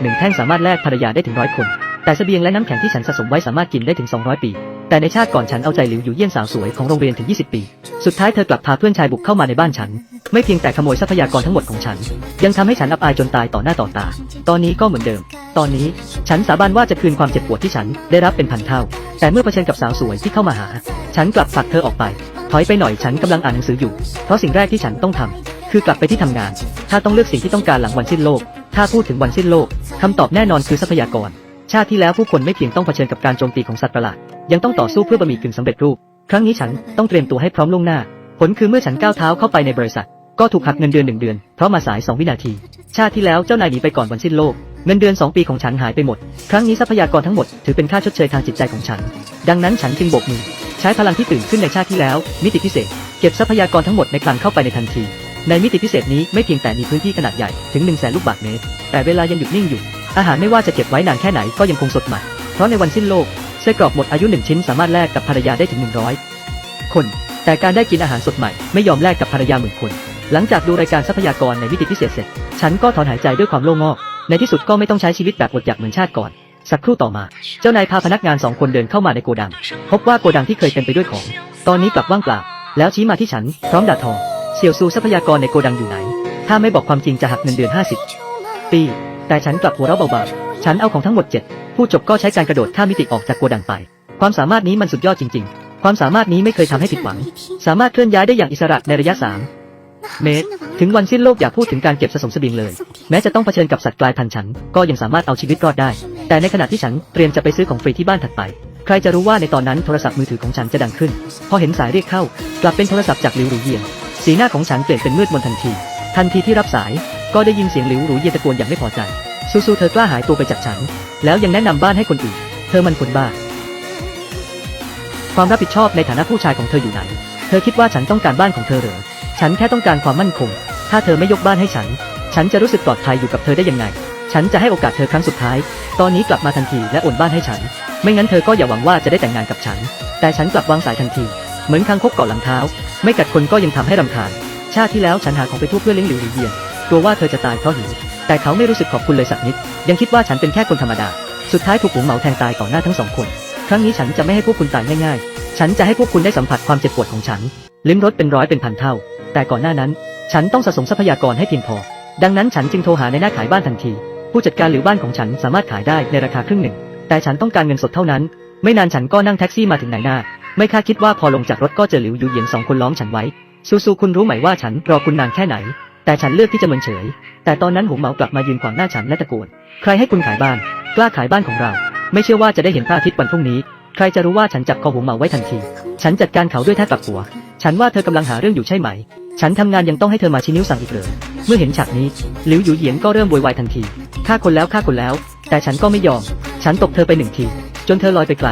หนึ่งแท่งสามารถแลกภรรยาได้ถึงร้อยคน แต่เสบียงและน้ำแข็งที่ฉันสะสมไว้สามารถกินได้ถึง 200 ปี แต่ในชาติก่อนฉันเอาใจหลิวอยู่เยี่ยนสาวสวยของโรงเรียนถึง 20 ปี สุดท้ายเธอกลับพาเพื่อนชายบุกเข้ามาในบ้านฉัน ไม่เพียงแต่ขโมยทรัพยากรทั้งหมดของฉัน ยังทำให้ฉันอับอายจนตายต่อหน้าต่อตา ตอนนี้ก็เหมือนเดิม ตอนนี้ฉันสาบานว่าจะคืนความเจ็บปวดที่ฉันได้รับเป็นพันเท่า แต่เมื่อเผชิญกับสาวสวยที่เข้ามาหา ฉันกลับผลักเธอออกไป ถอยไปหน่อยฉันกำลังอ่านหนังสืออยู่ เพราะสิ่งแรกที่ฉันต้องทำคือกลับไปที่ทำงาน ถ้าต้องเลือกสิ่งที่ต้องการหลังวันสิ้นโลก ถ้าพูดถึงวันสิ้นโลก คำตอบแน่นอนคือทรัพยากร ชาติที่แล้วผู้คนไม่เพียงต้องเผชิญกับการโจมตีของสัตว์ประหลาด ยังต้องต่อสู้เพื่อบะหมี่กึ่งสำเร็จรูป ครั้งนี้ฉันต้องเตรียมตัวให้พร้อมล่วงหน้า ผลคือเมื่อฉันก้าวเท้าเข้าไปในบริษัท ก็ถูกหักเงินเดือนหนึ่งเดือน เพราะมาสาย 2 วินาที ชาติที่แล้วเจ้านายหนีไปก่อนวันสิ้นโลก เงินเดือน 2 ปีของฉันหายไปหมด ครั้งนี้ทรัพยากรทั้งหมดถือเป็นค่าชดเชยทางจิตใจของฉัน ดังนั้นฉันจึงโบกมือ ใช้พลังที่ตื่นขึ้นในชาติที่แล้ว มิติพิเศษ เก็บทรัพยากรทั้งหมดในคลังเข้าไปในทันที ในมิติพิเศษนี้ไม่เพียงแต่มีพื้นที่ขนาดใหญ่ถึง1นึ่งแสนลูกบาศก์เมตร แต่เวลายังหยุดนิ่งอยู่ อาหารไม่ว่าจะเก็บไว้นานแค่ไหนก็ยังคงสดใหม่ เพราะในวันสิ้นโลกไส้กรอกหมดอายุหนึ่งชิ้นสามารถแลกกับภรรยาได้ถึง 100 คน แต่การได้กินอาหารสดใหม่ไม่ยอมแลกกับภรรยาหมื่นคน หลังจากดูรายการทรัพยากรในมิติพิเศษเสร็จ ฉันก็ถอนหายใจด้วยความโล่งอก ในที่สุดก็ไม่ต้องใช้ชีวิตแบบอดอยากเหมือนชาติก่อนสักครู่ต่อมา เจ้านายพาพนักงานสองคนเดินเข้ามาในโกดัง พบว่าโกดังที่เคยเต็มไปด้วยของ ตอนนี้กลับว่างเปล่า แล้วชี้มาที่ฉัน พร้อมด่าทอ เสี่ยวซูทรัพยากรในโกดังอยู่ไหน ถ้าไม่บอกความจริงจะหักเงินเดือน 50 ปี แต่ฉันกลับหัวเราะเบาๆ ฉันเอาของทั้งหมดเจ็ดผู้จบก็ใช้การกระโดดข้ามมิติออกจากโกดังไป ความสามารถนี้มันสุดยอดจริง ๆ ความสามารถนี้ไม่เคยทำให้ผิดหวัง สามารถเคลื่อนย้ายได้อย่างอิสระในระยะ 3 เมตร ถึงวันสิ้นโลกอย่าพูดถึงการเก็บสะสมเสบียงเลย แม้จะต้องเผชิญกับสัตว์กลายพันธุ์ฉัน ก็ยังสามารถเอาชีวิตรอดได้ แต่ในขณะที่ฉันเตรียมจะไปซื้อของฟรีที่บ้านถัดไปใครจะรู้ว่าในตอนนั้นโทรศัพท์มือถือของฉันจะดังขึ้น พอเห็นสายเรียกเข้า กลับเป็นโทรศัพท์จากลิวหรูเยียน สีหน้าของฉันเปลี่ยนเป็นมืดมนทันที ทันทีที่รับสาย ก็ได้ยินเสียงหลิวหรูเยียนตะโกนอย่างไม่พอใจ สู้ๆเธอกล้าหายตัวไปจากฉัน แล้วยังแนะนำบ้านให้คนอื่น เธอมันคนบ้า ความรับผิดชอบในฐานะผู้ชายของเธออยู่ไหน เธอคิดว่าฉันต้องการบ้านของเธอเหรอ ฉันแค่ต้องการความมั่นคง ถ้าเธอไม่ยกบ้านให้ฉัน ฉันจะรู้สึกปลอดภัยอยู่กับเธอได้ยังไง ฉันจะให้โอกาสเธอครั้งสุดท้าย ตอนนี้กลับมาทันทีและโอนบ้านให้ฉัน ไม่งั้นเธอก็อย่าหวังว่าจะได้แต่งงานกับฉัน แต่ฉันกลับวางสายทันที เหมือนคางคกเกาะหลังเท้า ไม่กัดคนก็ยังทำให้รำคาญ ชาติที่แล้วฉันหาของไปทั่วเพื่อเลี้ยงหลิวหลิวเยียนกลัวว่าเธอจะตายเพราะหิว แต่เขาไม่รู้สึกขอบคุณเลยสักนิด ยังคิดว่าฉันเป็นแค่คนธรรมดา สุดท้ายถูกหงเหมาแทงตายต่อหน้าทั้งสองคน ครั้งนี้ฉันจะไม่ให้พวกคุณตายง่ายๆ ฉันจะให้พวกคุณได้สัมผัสความเจ็บปวดของฉัน ลิ้มรสเป็นร้อยเป็นพันเท่า แต่ก่อนหน้านั้น ฉันต้องสะสมทรัพยากรให้เพียงพอ ดังนั้นฉันจึงโทรหาในหน้าขายบ้านทันที ผู้จัดการหรือบ้านของฉันสามารถขายได้ในราคาครึ่งหนึ่ง แต่ฉันต้องการเงินสดเท่านั้น ไม่นานฉันก็นั่งแท็กซี่มาถึงไหนหน้า ไม่คาดคิดว่าพอลงจากรถก็เจอหลิวยูเหยียนสองคนล้อมฉันไว้ ซูๆคุณรู้ไหมว่าฉันรอคุณนานแค่ไหน แต่ฉันเลือกที่จะเมินเฉย แต่ตอนนั้นหงเหมากลับมายืนขวางหน้าฉันและตะโกน ใครให้คุณขายบ้าน กล้าขายบ้านของเรา ไม่เชื่อว่าจะได้เห็นพระอาทิตย์วันพรุ่งนี้ ใครจะรู้ว่าฉันจับคอหงเหมาไว้ทันที ฉันจัดการเขาด้วยท่ากลับหัว ฉันว่าเธอกำลังหาเรื่องอยู่ใช่ไหม ฉันทำงานยังต้องให้เธอมาชี้นิ้วสั่งอีกเหรอเมื่อเห็นฉากนี้ หลิวหยูเหยียนก็เริ่มโวยวายทันที ฆ่าคนแล้วฆ่าคนแล้ว แต่ฉันก็ไม่ยอม ฉันตบเธอไปหนึ่งที จนเธอลอยไปไกล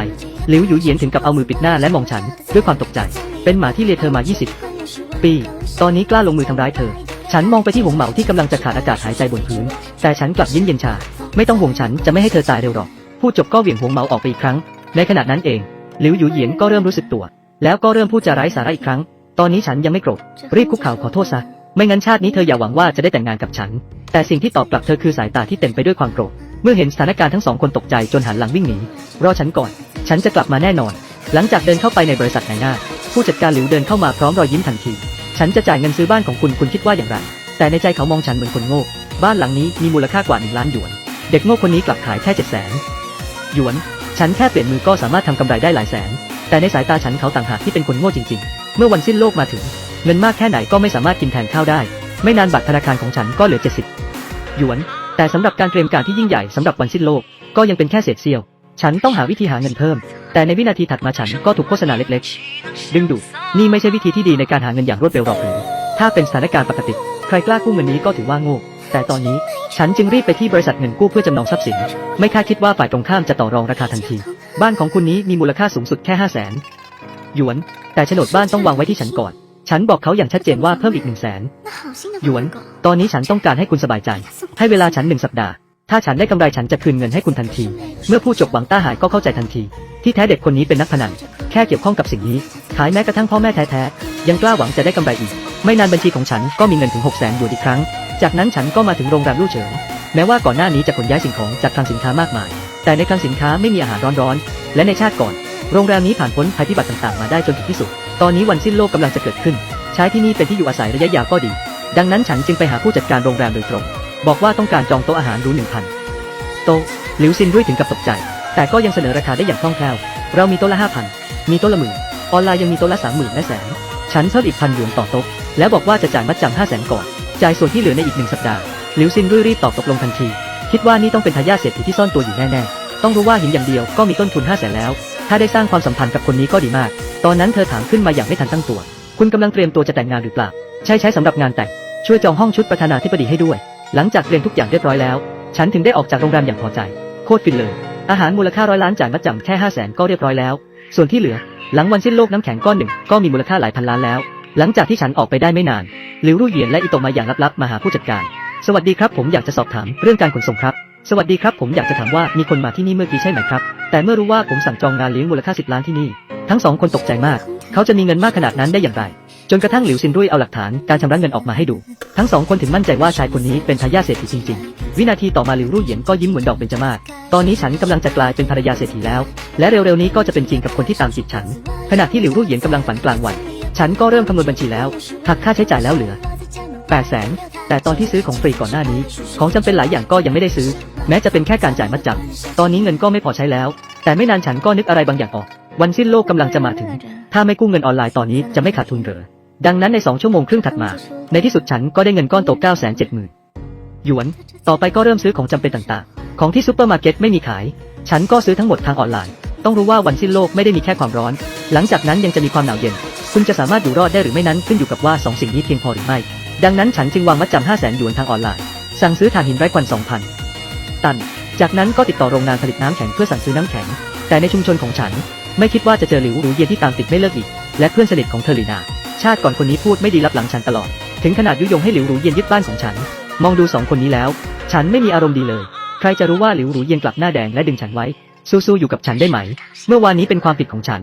ลิวหยูเหยียนถึงกับเอามือปิดหน้าและมองฉัน ด้วยความตกใจ เป็นหมาที่เลียเธอมา 20 ปี ตอนนี้กล้าลงมือทำร้ายเธอ ฉันมองไปที่หงเหมาที่กำลังจะขาดอากาศหายใจบนพื้น แต่ฉันกลับยิ้มเย็นชา ไม่ต้องห่วงฉันจะไม่ให้เธอตายเร็วหรอก พูดจบก็เหวี่ยงหงเหมาออกไปอีกครั้ง ในขณะนั้นเองหลิวหยูเหยียนก็เริ่มรู้สึกตัว แล้วก็เริ่มพูดจาไร้สาระอีกครั้ง ตอนนี้ฉันยังไม่โกรธ รีบคุกเข่าขอโทษซะ ไม่งั้นชาตินี้เธออย่าหวังว่าจะได้แต่งงานกับฉัน แต่สิ่งที่ตอบกลับเธอคือสายตาที่เต็มไปด้วยความโกรธ เมื่อเห็นสถานการณ์ทั้งสองคนตกใจจนหันหลังวิ่งหนี รอฉันก่อน ฉันจะกลับมาแน่นอน หลังจากเดินเข้าไปในบริษัทนายหน้า ผู้จัดการหลิวเดินเข้ามาพร้อมรอยยิ้มทันที ฉันจะจ่ายเงินซื้อบ้านของคุณคุณคิดว่าอย่างไร แต่ในใจเขามองฉันเหมือนคนโง่ บ้านหลังนี้มีมูลค่ากว่าหนึ่งล้านหยวน เด็กโง่คนนี้กลับขายแค่เจ็ดแสนหยวน ฉันแค่เปลี่ยนมือก็สามารถทำกำไรได้หลายแสน แต่ในสายตาฉันเขาต่างหากที่เป็นคนโง่จริง ๆ เมื่อวันสิ้นโลกมาถึง เงินมากแค่ไหนก็ไม่สามารถกินแทนข้าวได้ ไม่นานบัตรธนาคารของฉันก็เหลือ 70หยวน แต่สำหรับการเตรียมการที่ยิ่งใหญ่สำหรับวันสิ้นโลกก็ยังเป็นแค่เศษเสี้ยว ฉันต้องหาวิธีหาเงินเพิ่ม แต่ในวินาทีถัดมาฉันก็ถูกโฆษณาเล็กๆ ดึงดูดนี่ไม่ใช่วิธีที่ดีในการหาเงินอย่างรวดเร็วหรอกหรือถ้าเป็นสถานการณ์ปกติ ใครกล้ากู้เงินนี้ก็ถือว่าโง่แต่ตอนนี้ฉันจึงรีบไปที่บริษัทเงินกู้เพื่อจำนองทรัพย์สิน ไม่คาดคิดว่าฝ่ายตรงข้ามจะต่อรองราคาทันที บ้านของคุณนี้มีมูลค่าสูงสุดแค่ห้าแสนหยวน แต่โฉนดบ้านต้องวางไว้ที่ฉันก่อน ฉันบอกเขาอย่างชัดเจนว่าเพิ่มอีกหนึ่งแสนหยวน ตอนนี้ฉันต้องการให้คุณสบายใจ ให้เวลาฉันหนึ่งสัปดาห์ ถ้าฉันได้กำไรฉันจะคืนเงินให้คุณทันที เมื่อผู้จบหวังต้าหายก็เข้าใจทันที ที่แท้เด็กคนนี้เป็นนักพนัน แค่เกี่ยวข้องกับสิ่งนี้ ขายแม้กระทั่งพ่อแม่แท้ๆ ยังกล้าหวังจะได้กำไรอีก ไม่นานบัญชีของฉันก็มีเงินถึง6 0 0 0 0 0หยวนอีกครั้ง จากนั้นฉันก็มาถึงโรงแรมลู่เฉิงแม้ว่าก่อนหน้านี้จะขนย้ายสิ่งของจากคลังสินค้ามากมาย แต่ในคลังสินค้าไม่มีอาหารร้อนๆ และในชาติก่อน โรงแรมนี้ผ่านพ้นภัยพิบัติต่างๆ มาได้จนถึงที่สุด ตอนนี้วันสิ้นโลกกำลังจะเกิดขึ้น ใช้ที่นี่เป็นที่อยู่อาศัยระยะยาวก็ดี ดังนั้นฉันจึงไปหาผู้จัดการโรงแรมโดยตรง บอกว่าต้องการจองโต๊ะอาหารรูหนึ่งพันโต๊ะหลิวซินด้วยถึงกับตกใจ แต่ก็ยังเสนอราคาได้อย่างคล่องแคล่ว เรามีโต๊ะละห้าพันมีโต๊ะละหมื่นออนไลน์ยังมีโต๊ะละสามหมื่นและแสน ฉันเพิ่มอีกพันหยวนต่อโต๊ะ แล้วบอกว่าจะจ่ายมัดจำห้าแสนก่อน จ่ายส่วนที่เหลือในอีกหนึ่งสัปดาห์หลิวซินรุ่ยรีบตอบตกลงทันที คิดว่านี่ต้องเป็นทายาทเศรษฐีที่ซ่อนตัวอยู่แน่ๆ ต้องรู้ว่าหินอย่างเดียวก็มีต้นทุนห้าแสนแล้ว ถ้าได้สร้างความสัมพันธ์กับคนนี้ก็ดีมาก ตอนนั้นเธอถามขึ้นมาอย่างไม่ทันตั้งตัว คุณกำลังเตรียมตัวจะแต่งงานหรือเปล่า ใช่ใช้สำหรับงานแต่ง ช่วยจองห้องชุดประธานาธิบดีให้ด้วย หลังจากเรียมทุกอย่างเรียบร้อยแล้ว ฉันถึงได้ออกจากโรงแรมอย่างพอใจ โคตรฟินเลย อาหารมูลค่าร้อยล้านจ่ายมัดจำแค่ห้าแสนก็เรียบร้อยแล้ว ส่วนที่เหลือ หลังวันสิ้นโลกน้ำแข็งก้อนหนึ่งก็มีมูลค่าหลายพันล้านแล้ว หลังจากที่ฉันออกไปได้ไม่นานหลิวรุ่เหยียนและอิโตะมาอย่างลับๆมาหาผู้จัดการ สวัสดีครับ ผมอยากจะสอบถามเรื่องการขนส่งครับ สวัสดีครับ ผมอยากจะถามว่ามีคนมาที่นี่เมื่อกี้ใช่ไหมครับ แต่เมื่อรู้ว่าผมสั่งจองงานเลี้ยงมูลค่า10ล้านที่นี่ ทั้งสองคนตกใจมาก เขาจะมีเงินมากขนาดนั้นได้อย่างไร จนกระทั่งหลิวซินรุ่ยเอาหลักฐานการชำระเงินออกมาให้ดู ทั้งสองคนถึงมั่นใจว่าชายคนนี้เป็นทายาทเศรษฐีจริงๆ วินาทีต่อมาหลิวรุ่ยเหยียนก็ยิ้มเหมือนดอกเบญจมาศตอนนี้ฉันกำลังจะกลายเป็นภรรยาเศรษฐีแล้ว และเร็วๆนี้ก็จะเป็นจริงกับคนที่ตามจีบฉัน ขณะที่หลิวรุ่ยเหยียนกำลังฝันกลางวัน ฉันก็เริ่มคำนวณบัญชีแล้วหักค่าใช้จ่ายแล้วเหลือ8แสนแต่ตอนที่ซื้อของฟรีก่อนหน้านี้ ของจำเป็นหลายอย่างก็ยังไม่ได้ซื้อ แม้จะเป็นแค่การจ่ายมัดจำตอนนี้เงินก็ไม่พอใช้แล้ว แต่ไม่นานฉันก็นึกอะไรบางอย่างออก วันสิ้นโลกกำลังจะมาถึง ถ้าไม่กู้เงินออนไลน์ตอนนี้จะไม่ขาดทุนเหรอ ดังนั้นใน2ชั่วโมงครึ่งถัดมา ในที่สุดฉันก็ได้เงินก้อนโต9 7 0 0 0หยวน ต่อไปก็เริ่มซื้อของจำเป็นต่างๆ ของที่ซูเปอร์มาร์เก็ตไม่มีขาย ฉันก็ซื้อทั้งหมดทางออนไลน์ ต้องรู้ว่าวันสิ้นโลกไม่ได้มีแค่ความร้อน หลังจากนั้นยังจะมีความหนาวเย็น คุณจะสามารถอยู่รอดได้หรือไม่นั้นขึ้นอยู่กับว่าสองสิ่งนี้เพียงพอหรือไม่ ดังนั้นฉันจึงวางมัดจำ5 0 0 0 0 0หยวนทางออนไลน์ สั่งซื้อถ่านหินไร้ควัน2,000 ตัน จากนั้นก็ติดต่อโรงงานผลิตน้ำแข็งเพื่อสั่งซื้อน้ำแข็ง แต่ในชุมชนของฉัน ไม่คิดว่าจะเจอหลิวหรูเย็นที่ตามติดไม่เลิกอีก และเพื่อนสนิทของเธอลีนา ชาติก่อนคนนี้พูดไม่ดีรับหลังฉันตลอด ถึงขนาดยุยงให้หลิวหรูเย็นยึดบ้านของฉัน มองดูสองคนนี้แล้ว ฉันไม่มีอารมณ์ดีเลย ใครจะรู้ว่าหลิวหรูเย็นกลับหน้าแดงและดึงฉันไว้ สู้ๆอยู่กับฉันได้ไหม เมื่อวานนี้เป็นความผิดของฉัน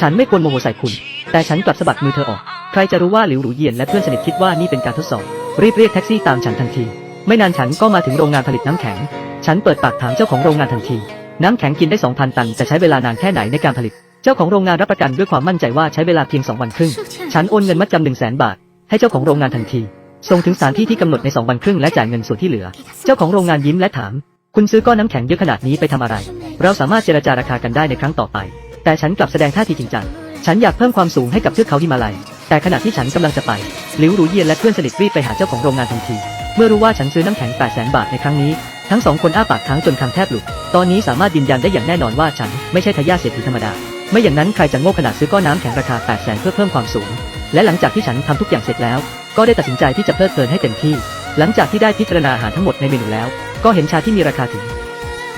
ฉันไม่ควรโมโหใส่คุณ แต่ฉันกลับสะบัดมือเธอออก ใครจะรู้ว่าหลิวหรูเยียนและเพื่อนสนิทคิดว่านี่เป็นการทดสอบ รีบเรียกแท็กซี่ตามฉันทันที ไม่นานฉันก็มาถึงโรงงานผลิตน้ำแข็ง ฉันเปิดปากถามเจ้าของโรงงานทันที น้ำแข็งกินได้2,000ตันจะใช้เวลานานแค่ไหนในการผลิต เจ้าของโรงงานรับประกันด้วยความมั่นใจว่าใช้เวลาเพียง2วันครึ่ง ฉันโอนเงินมัดจำหนึ่งแสนบาท ให้เจ้าของโรงงานทันที ส่งถึงสถานที่ที่กำหนดใน2วันครึ่งและจ่ายเงินส่วนที่เหลือ เจ้าของโรงงานยิ้มและถาม คุณซื้อก้อนน้ำแข็งเยอะขนาดนี้ไปทำอะไร เราสามารถเจรจาราคากันได้ในครั้งต่อไป แต่ฉันกลับแสดงท่าทีจริงจัง ฉันอยากเพิ่มความสูงให้กับเทือกเขาฮิมาลัย แต่ขณะที่ฉันกำลังจะไปหลิวหรูเยียนและเพื่อนสนิทรีบไปหาเจ้าของโรงงานทันที เมื่อรู้ว่าฉันซื้อน้ำแข็ง 8 0 0 0 0 0 บาทในครั้งนี้ ทั้งสองคนอ้าปากค้างจนคางแทบหลุด ตอนนี้สามารถยืนยันได้อย่างแน่นอนว่าฉันไม่ใช่ทายาทเศรษฐีธรรมดา ไม่อย่างนั้นใครจะโง่ขนาดซื้อก้อนน้ำแข็งราคา 8 0 0 0 0 0เพื่อเพิ่มความสูง และหลังจากที่ฉันทำทุกอย่างเสร็จแล้ว ก็ได้ตัดสินใจที่จะเพลิดเพลินให้เต็มที่ หลังจากที่ได้พิจารณาอาหารทั้งหมดในเมนูแล้ว ก็เห็นชาที่มีราคาถึง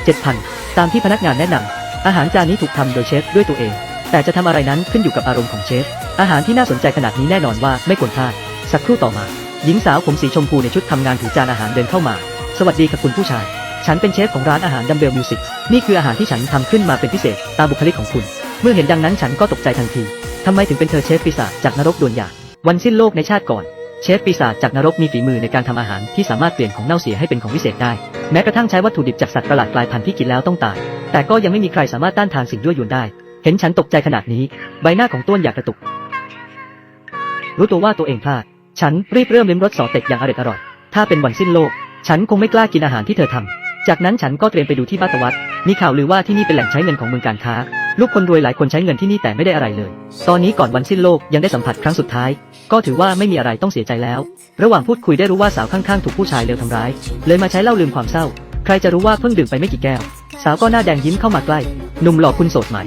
7,000 ตามที่พนักงานแนะนำอาหารจานนี้ถูกทำโดยเชฟด้วยตัวเอง แต่จะทำอะไรนั้นขึ้นอยู่กับอารมณ์ของเชฟ อาหารที่น่าสนใจขนาดนี้แน่นอนว่าไม่ควรพลาด สักครู่ต่อมา หญิงสาวผมสีชมพูในชุดทำงานถือจานอาหารเดินเข้ามา สวัสดีคับคุณผู้ชาย ฉันเป็นเชฟของร้านอาหารดัมเบลมิวสิกนี่คืออาหารที่ฉันทำขึ้นมาเป็นพิเศษตามบุคลิกของคุณ เมื่อเห็นดังนั้นฉันก็ตกใจทันที ทำไมถึงเป็นเธอเชฟปีศาจจากนรกดวลยาวันสิ้นโลกในชาติก่อน เชฟปีศาจจากนรกมีฝีมือในการทำอาหารที่สามารถเปลี่ยนของเน่าเสียให้เป็นของวิเศษได้ แม้กระทั่งใช้วัตถุดิบจากสัตว์ประหลาดกลายพันธุ์ที่กินแล้วต้องตาย แต่ก็ยังไม่มีใครสามารถต้านทานสิ่งยั่วยวนได้ เห็นฉันตกใจขนาดนี้ ใบหน้าของต้วนอยากกระตุก รู้ตัวว่าตัวเองพลาด ฉันรีบเริ่มลิ้มรสสอเต็กอย่างอร่อยอร่อย ถ้าเป็นวันสิ้นโลก ฉันคงไม่กล้ากินอาหารที่เธอทำจากนั้นฉันก็เตรียมไปดูที่บ้านตะวัดมีข่าวลือว่าที่นี่เป็นแหล่งใช้เงินของเมืองการค้า ลูกคนรวยหลายคนใช้เงินที่นี่แต่ไม่ได้อะไรเลย ตอนนี้ก่อนวันสิ้นโลกยังได้สัมผัสครั้งสุดท้าย ก็ถือว่าไม่มีอะไรต้องเสียใจแล้ว ระหว่างพูดคุยได้รู้ว่าสาวข้างๆ ถูกผู้ชายเลวทำร้าย เลยมาใช้เหล้าลืมความเศร้า ใครจะรู้ว่าเพิ่งดื่มไปไม่กี่แก้ว สาวก็หน้าแดงยิ้มเข้ามาใกล้ หนุ่มหล่อคุณโสดไหม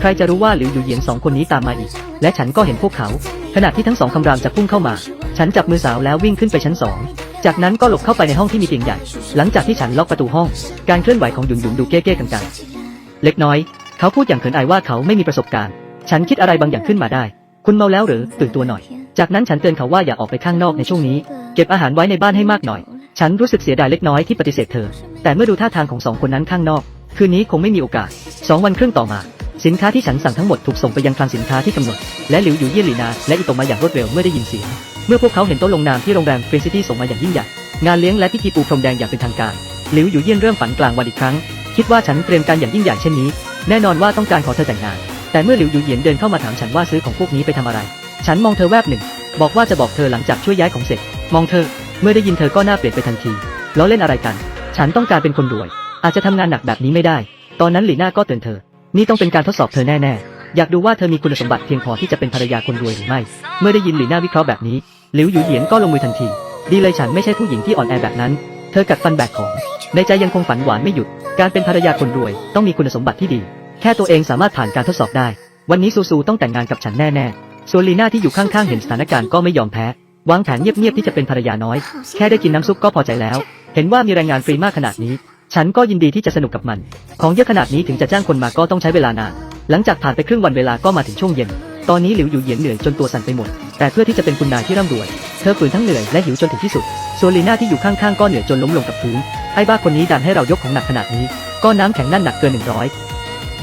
ใครจะรู้ว่าหลิวอยู่เหยียนสองคนนี้ตามมาอีก และฉันก็เห็นพวกเขา ขณะที่ทั้งสองคำรามจะพุ่งเข้ามา ฉันจับมือสาวแล้ววิ่งขึ้นไปชั้นสองจากนั้นก็หลบเข้าไปในห้องที่มีเตียงใหญ่ หลังจากที่ฉันล็อกประตูห้อง การเคลื่อนไหวของหยุนหยุนดูเก้ๆกังๆเล็กน้อย เขาพูดอย่างเขินอายว่าเขาไม่มีประสบการณ์ ฉันคิดอะไรบางอย่างขึ้นมาได้ คุณเมาแล้วหรือตื่นตัวหน่อย จากนั้นฉันเตือนเขาว่าอย่าออกไปข้างนอกในช่วงนี้ เก็บอาหารไว้ในบ้านให้มากหน่อย ฉันรู้สึกเสียดายเล็กน้อยที่ปฏิเสธเธอ แต่เมื่อดูท่าทางของสองคนนั้นข้างนอก คืนนี้คงไม่มีโอกาสสองวันครึ่งต่อมา สินค้าที่ฉันสั่งทั้งหมดถูกส่งไปยังคลังสินค้าที่กำหนด และหลิวอยู่เยี่ยนหลีนา และอิโตะมาอย่างรวดเร็วเมื่อได้ยินเสียง เมื่อพวกเขาเห็นโต๊ะลงนามที่โรงแรมฟรีซิตี้ส่งมาอย่างยิ่งใหญ่ งานเลี้ยงและพิธีปูพรมแดงอย่างเป็นทางการ หลิวอยู่เยี่ยนเริ่มฝันกลางวันอีกครั้ง คิดว่าฉันเตรียมการอย่างยิ่งใหญ่เช่นนี้ แน่นอนว่าต้องการขอเธอแต่งงาน แต่เมื่อหลิวอยู่เยียนเดินเข้ามาถามฉันว่าซื้อของพวกนี้ไปทำอะไร ฉันมองเธอแวบหนึ่ง บอกว่าจะบอกเธอหลังจากช่วยย้ายของเสร็จ มองเธอ เมื่อได้ยินเธอก็หน้าเปลี่ยนไปทันทีล้อเล่นอะไรกัน ฉันต้องการเป็นคนรวย อาจจะทำงานหนักแบบนี้ไม่ได้ ตอนนั้นหลีน่าก็เตือนเธอ นี่ต้องเป็นการทดสอบเธอแน่ๆ อยากดูว่าเธอมีคุณสมบัติเพียงพอที่จะเป็นภรรยาคนรวยหรือไม่ เมื่อได้ยินหลีน่าวิเคราะห์แบบนี้หลิวหยูเหยียนก็ลงมือทันที ดีเลยฉันไม่ใช่ผู้หญิงที่อ่อนแอแบบนั้น เธอกัดฟันแบกของ ในใจยังคงฝันหวานไม่หยุด การเป็นภรรยาคนรวย ต้องมีคุณสมบัติที่ดี แค่ตัวเองสามารถผ่านการทดสอบได้ วันนี้ซูซูต้องแต่งงานกับฉันแน่ๆส่วนลีน่าที่อยู่ข้างๆเห็นสถานการณ์ก็ไม่ยอมแพ้วางแผนเงียบๆที่จะเป็นภรรยาน้อย แค่ได้กินน้ำซุปก็พอใจแล้ว เห็นว่ามีแรงงานฟรีมากขนาดนี้ ฉันก็ยินดีที่จะสนุกกับมัน ของเยอะขนาดนี้ถึงจะจ้างคนมาก็ต้องใช้เวลานาน หลังจากผ่านไปครึ่งวันเวลาก็มาถึงช่วงเย็น ตอนนี้หลิวอยู่เหยียนเหนื่อยจนตัวสั่นไปหมด แต่เพื่อที่จะเป็นคุณนายที่ร่ำรวย เธอฝืนทั้งเหนื่อยและหิวจนถึงที่สุดส่วนลีน่าที่อยู่ข้างๆก็เหนื่อยจนล้มลงกับพื้น ไอ้บ้าคนนี้ดันให้เรายกของหนักขนาดนี้ ก็น้ำแข็งนั่นหนักเกินหนึ่งร้อย